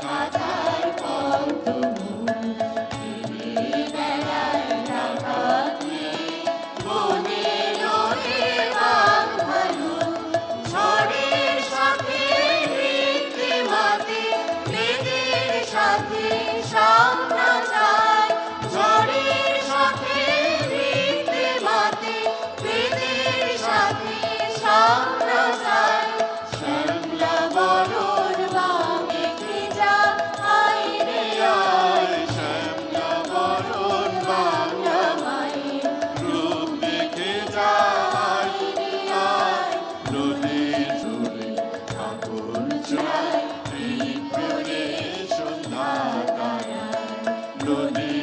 Tata. कृष्णाय नदी